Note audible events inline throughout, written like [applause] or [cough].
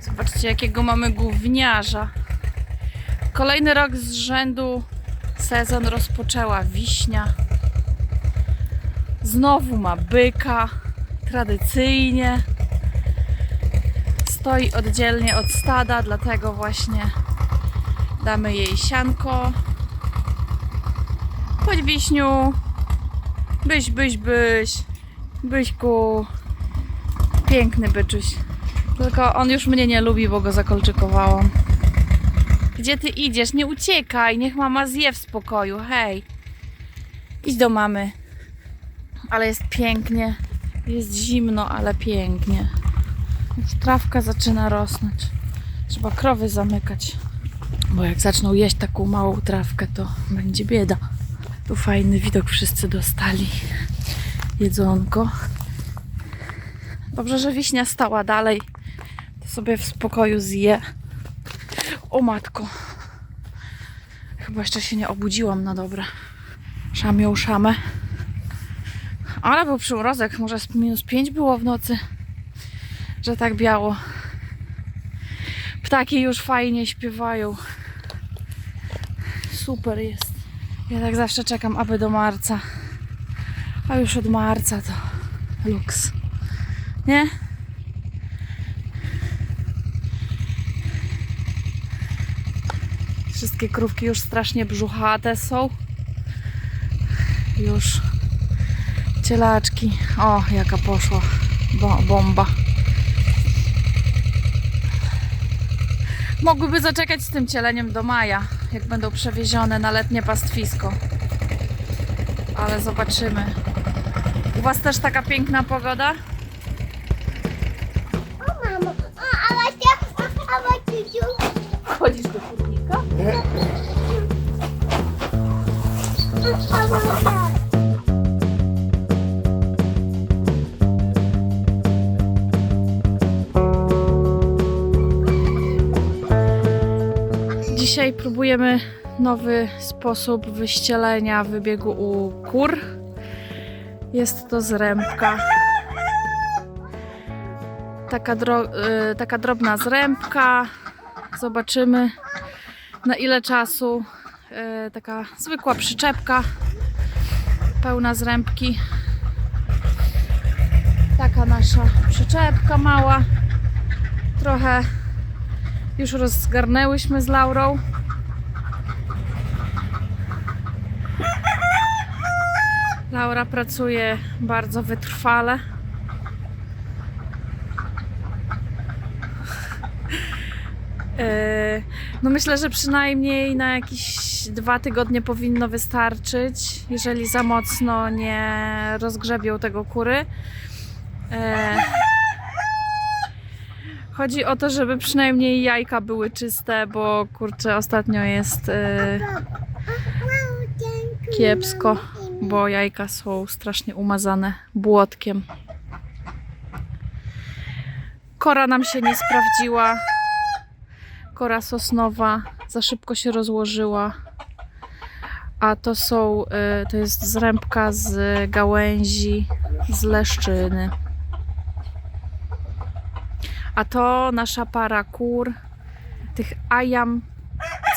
Zobaczcie, jakiego mamy gówniarza. Kolejny rok z rzędu sezon rozpoczęła wiśnia. Znowu ma byka, tradycyjnie. Stoi oddzielnie od stada, dlatego właśnie damy jej sianko. Chodź wiśniu. Byś, byś, byś. Byśku. Piękny byczuś. Tylko on już mnie nie lubi, bo go zakolczykowałam. Gdzie ty idziesz? Nie uciekaj. Niech mama zje w spokoju. Hej. Idź do mamy. Ale jest pięknie. Jest zimno, ale pięknie. Już trawka zaczyna rosnąć. Trzeba krowy zamykać. Bo jak zaczną jeść taką małą trawkę, to będzie bieda. Tu fajny widok wszyscy dostali. Jedzonko. Dobrze, że wiśnia stała dalej. Sobie w spokoju zje. O matko. Chyba jeszcze się nie obudziłam na dobre. Szamią szamę. Ale był przymrozek. Może minus 5 było w nocy. Że tak biało. Ptaki już fajnie śpiewają. Super jest. Ja tak zawsze czekam, aby do marca. A już od marca to luks. Nie? Wszystkie krówki już strasznie brzuchate są. Już cielaczki. O, jaka poszła Bo bomba. Mogłyby zaczekać z tym cieleniem do maja, jak będą przewiezione na letnie pastwisko. Ale zobaczymy. U Was też taka piękna pogoda? O mamo, a, a właśnie, a, a właśnie, Chodzisz do kurnika? Dzisiaj próbujemy nowy sposób wyścielenia wybiegu u kur. Jest to zrębka. Taka, dro- y, taka drobna zrębka. Zobaczymy na ile czasu. Y, taka zwykła przyczepka pełna zrębki. Taka nasza przyczepka mała. Trochę już rozgarnęłyśmy z Laurą. Laura pracuje bardzo wytrwale. No myślę, że przynajmniej na jakieś dwa tygodnie powinno wystarczyć, jeżeli za mocno nie rozgrzebią tego kury. Yy, Chodzi o to, żeby przynajmniej jajka były czyste, bo kurczę, ostatnio jest yy, kiepsko, bo jajka są strasznie umazane błotkiem. Kora nam się nie sprawdziła. Kora sosnowa za szybko się rozłożyła. A to są, yy, to jest zrębka z gałęzi z leszczyny. A to nasza para kur, tych Ayam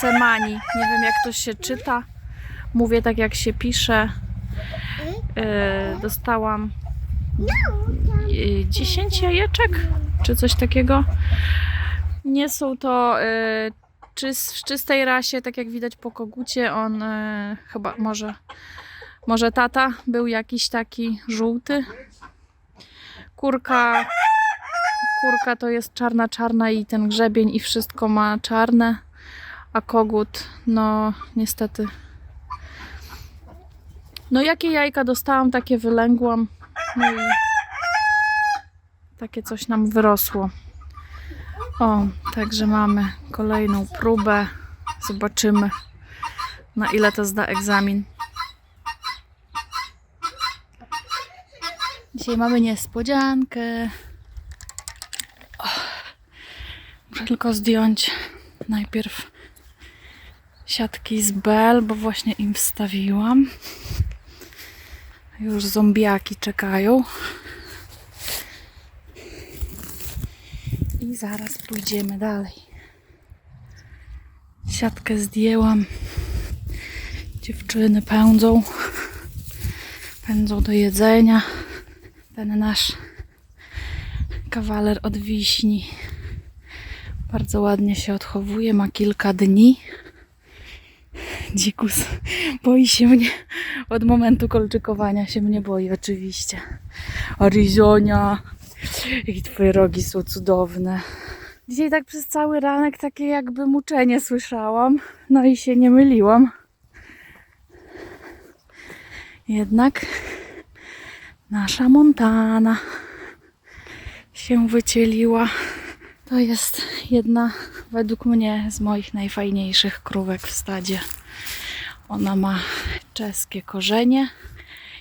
Cemani. Nie wiem jak to się czyta. Mówię tak jak się pisze. Yy, dostałam yy, 10 jajeczek, czy coś takiego. Nie są to czys, w czystej rasie, tak jak widać po kogucie. On yy, chyba może, może tata był jakiś taki żółty. Kurka kurka to jest czarna, czarna i ten grzebień i wszystko ma czarne, a kogut, no niestety. No jakie jajka dostałam, takie wylęgłam. No i takie coś nam wyrosło. O, także mamy kolejną próbę. Zobaczymy, na ile to zda egzamin. Dzisiaj mamy niespodziankę. Muszę tylko zdjąć najpierw siatki z bel, bo właśnie im wstawiłam. Już zombiaki czekają. I zaraz pójdziemy dalej. Siatkę zdjęłam. Dziewczyny pędzą. Pędzą do jedzenia. Ten nasz kawaler od wiśni bardzo ładnie się odchowuje. Ma kilka dni. Dzikus boi się mnie. Od momentu kolczykowania się mnie boi, oczywiście. Arizonia. [laughs] I twoje rogi są cudowne. Dzisiaj tak przez cały ranek takie jakby muczenie słyszałam. No i się nie myliłam. Jednak nasza Montana się wycieliła. To jest jedna według mnie z moich najfajniejszych krówek w stadzie. Ona ma czeskie korzenie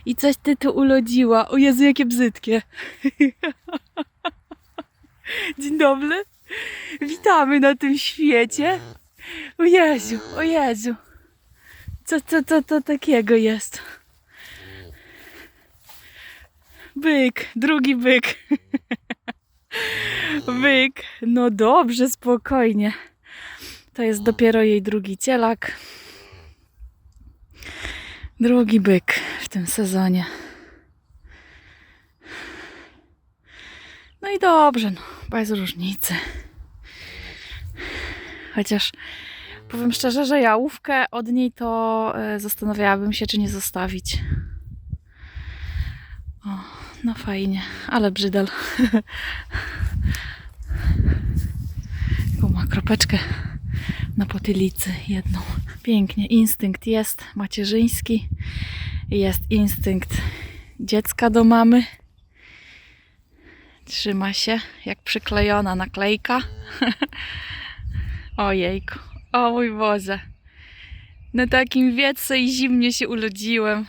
i coś ty tu ulodziła. O Jezu, jakie brzydkie. [laughs] Dzień dobry. Witamy na tym świecie. O Jezu, o Jezu. Co, co, co to takiego jest? Byk, drugi byk. [laughs] Byk. No dobrze, spokojnie. To jest dopiero jej drugi cielak. Drugi byk w tym sezonie. No i dobrze, no, bez różnicy. Chociaż powiem szczerze, że jałówkę od niej to e, zastanawiałabym się, czy nie zostawić. O, no fajnie, ale brzydal. Taką [laughs] ma kropeczkę na potylicy jedną. Pięknie, instynkt jest macierzyński. Jest instynkt dziecka do mamy. Trzyma się jak przyklejona naklejka. [laughs] Ojejku, o mój Boże. Na takim wietrze i zimnie się urodziłem.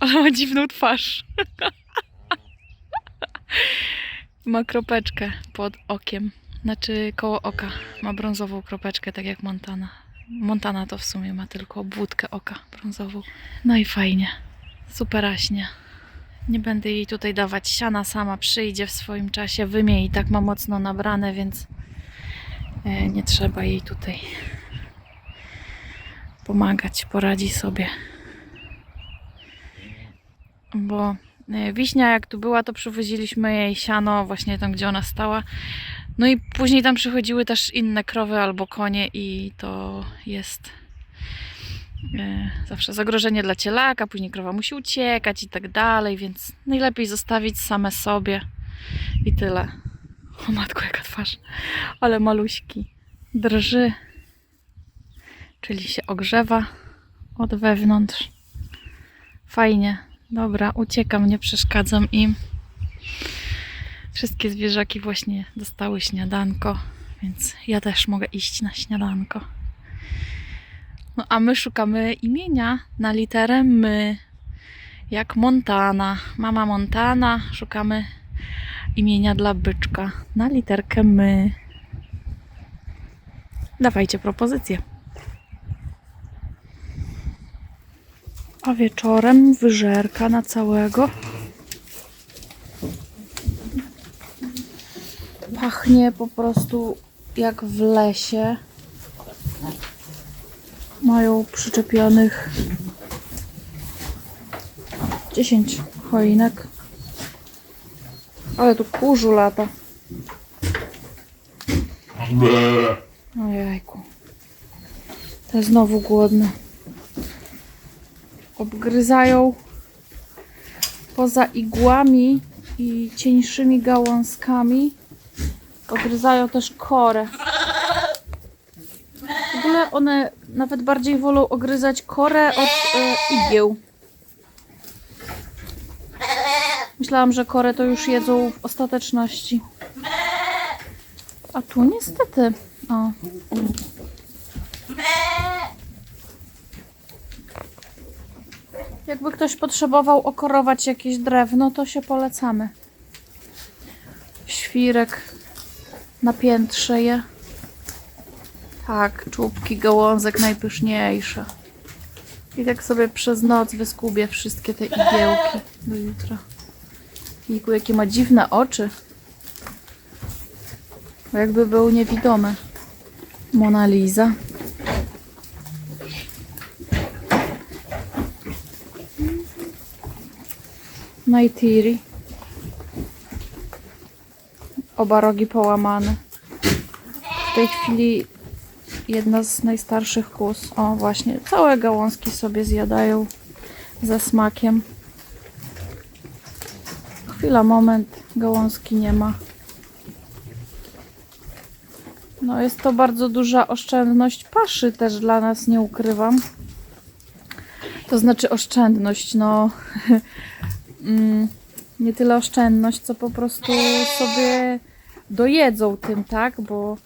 Ale ma dziwną twarz. [laughs] ma kropeczkę pod okiem. Znaczy koło oka. Ma brązową kropeczkę, tak jak Montana. Montana to w sumie ma tylko obwódkę oka brązową. No i fajnie. Superaśnie. Nie będę jej tutaj dawać siana, sama przyjdzie w swoim czasie. Wymie i tak ma mocno nabrane, więc e, nie trzeba jej tutaj pomagać, poradzi sobie. Bo e, wiśnia jak tu była, to przywoziliśmy jej siano właśnie tam, gdzie ona stała. No i później tam przychodziły też inne krowy albo konie i to jest e, zawsze zagrożenie dla cielaka, później krowa musi uciekać i tak dalej, więc najlepiej zostawić same sobie i tyle. O matko, jaka twarz, ale maluśki. Drży, czyli się ogrzewa od wewnątrz. Fajnie. Dobra, uciekam, nie przeszkadzam im. Wszystkie zwierzaki właśnie dostały śniadanko, więc ja też mogę iść na śniadanko. No a my szukamy imienia na literę my. Jak Montana. Mama Montana. Szukamy imienia dla byczka na literkę my. Dawajcie propozycję. A wieczorem wyżerka na całego. Pachnie po prostu jak w lesie. Mają przyczepionych 10 choinek. Ale tu kurzu lata. Ojejku. Te znowu głodne. Obgryzają poza igłami i cieńszymi gałązkami. Ogryzają też korę. W ogóle one nawet bardziej wolą ogryzać korę od e, igieł. Myślałam, że korę to już jedzą w ostateczności. A tu niestety. O. Jakby ktoś potrzebował okorować jakieś drewno, to się polecamy. Świrek na piętrze je. Tak, czubki gałązek najpyszniejsze. I tak sobie przez noc wyskubię wszystkie te igiełki do jutra. Jejku, jakie ma dziwne oczy. Jakby był niewidomy. Mona Lisa. Neytiri. Oba rogi połamane. W tej chwili jedna z najstarszych kus. O, właśnie, całe gałązki sobie zjadają ze smakiem. Chwila, moment, gałązki nie ma. No, jest to bardzo duża oszczędność paszy też dla nas, nie ukrywam. To znaczy oszczędność, no. [laughs] mm, nie tyle oszczędność, co po prostu sobie dojedzą tym, tak? Bo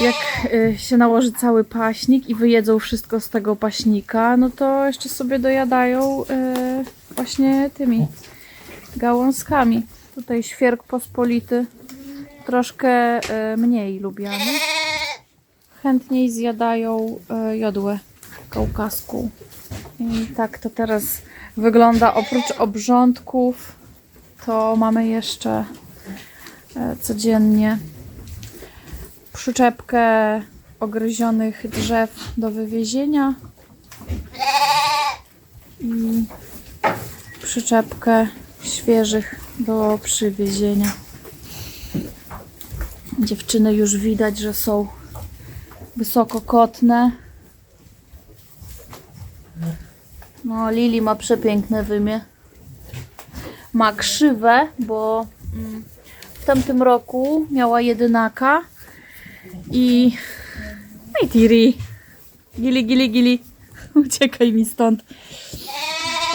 jak y, się nałoży cały paśnik i wyjedzą wszystko z tego paśnika, no to jeszcze sobie dojadają y, właśnie tymi gałązkami. Tutaj świerk pospolity, troszkę y, mniej lubiany. Chętniej zjadają jodłę kaukaską. I tak to teraz wygląda. Oprócz obrządków, to mamy jeszcze e, codziennie przyczepkę ogryzionych drzew do wywiezienia i przyczepkę świeżych do przywiezienia. Dziewczyny już widać, że są wysokokotne. No, Lili ma przepiękne wymię. Ma krzywe, bo mm, w tamtym roku miała jedynaka i... Hej Tiri! Gili, gili, gili. [laughs] Uciekaj mi stąd.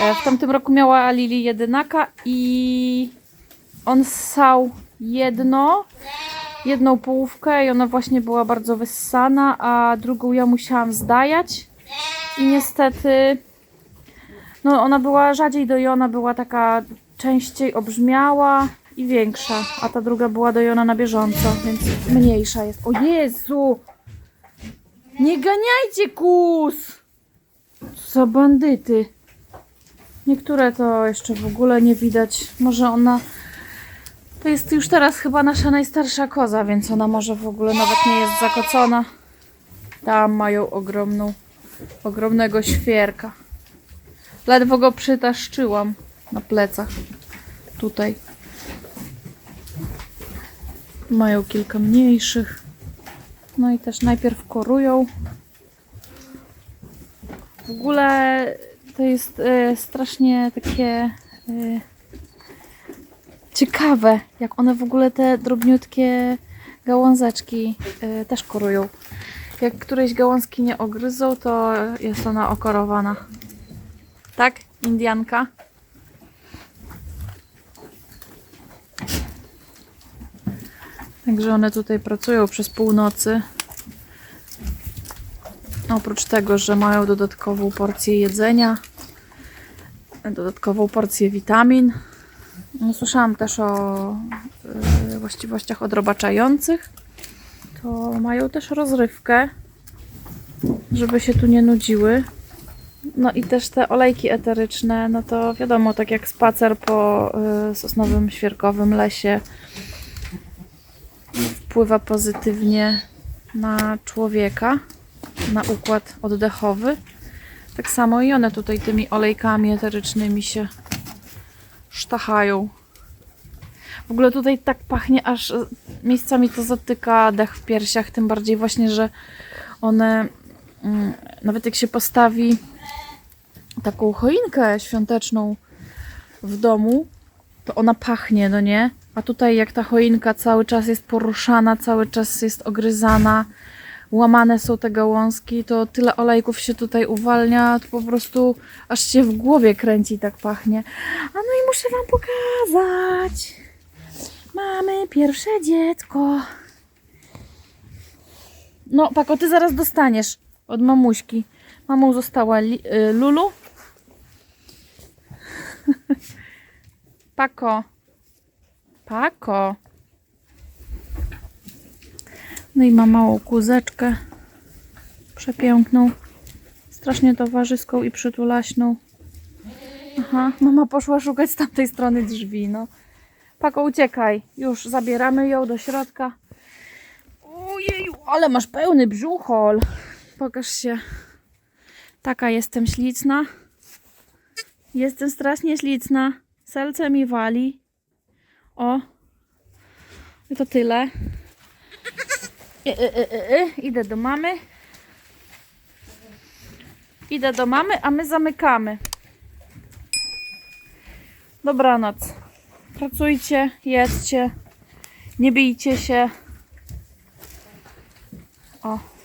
E, W tamtym roku miała Lili jedynaka i on ssał jedno, jedną połówkę i ona właśnie była bardzo wyssana, a drugą ja musiałam zdajać i niestety no ona była rzadziej dojona, była taka częściej obrzmiała i większa, a ta druga była dojona na bieżąco, więc mniejsza jest. O Jezu! Nie ganiajcie kus! Co za bandyty. Niektóre to jeszcze w ogóle nie widać. Może ona... To jest już teraz chyba nasza najstarsza koza, więc ona może w ogóle nawet nie jest zakocona. Tam mają ogromną, ogromnego świerka. Ledwo go przytaszczyłam na plecach. Tutaj. Mają kilka mniejszych. No i też najpierw korują. W ogóle to jest e, strasznie takie e, ciekawe, jak one w ogóle te drobniutkie gałązeczki e, też korują. Jak któreś gałązki nie ogryzą, to jest ona okorowana. Tak, Indianka? Także one tutaj pracują przez północy. Oprócz tego, że mają dodatkową porcję jedzenia, dodatkową porcję witamin. No, Słyszałam też o y, właściwościach odrobaczających. To mają też rozrywkę, żeby się tu nie nudziły. No i też te olejki eteryczne, no to wiadomo, tak jak spacer po y, sosnowym, świerkowym lesie wpływa pozytywnie na człowieka, na układ oddechowy. Tak samo i one tutaj tymi olejkami eterycznymi się sztachają. W ogóle tutaj tak pachnie, aż e, miejscami to zatyka dech w piersiach, tym bardziej właśnie, że one mm, nawet jak się postawi taką choinkę świąteczną w domu, to ona pachnie, no nie? A tutaj jak ta choinka cały czas jest poruszana, cały czas jest ogryzana, łamane są te gałązki, to tyle olejków się tutaj uwalnia, to po prostu aż się w głowie kręci, tak pachnie. A no i muszę Wam pokazać. Mamy pierwsze dziecko. No, Pako, ty zaraz dostaniesz od mamuśki. Mamą została li, y, Lulu. [laughs] Pako. Pako. No i ma małą kuzeczkę. Przepiękną. Strasznie towarzyską i przytulaśną. Aha, mama poszła szukać z tamtej strony drzwi, no. Pako, uciekaj. Już zabieramy ją do środka. Ojeju, ale masz pełny brzuchol. Pokaż się. Taka jestem śliczna. Jestem strasznie śliczna. Serce mi wali. O. I to tyle. I, i, i, i. Idę do mamy. Idę do mamy, a my zamykamy. Dobranoc. Pracujcie, jedzcie. Nie bijcie się. O.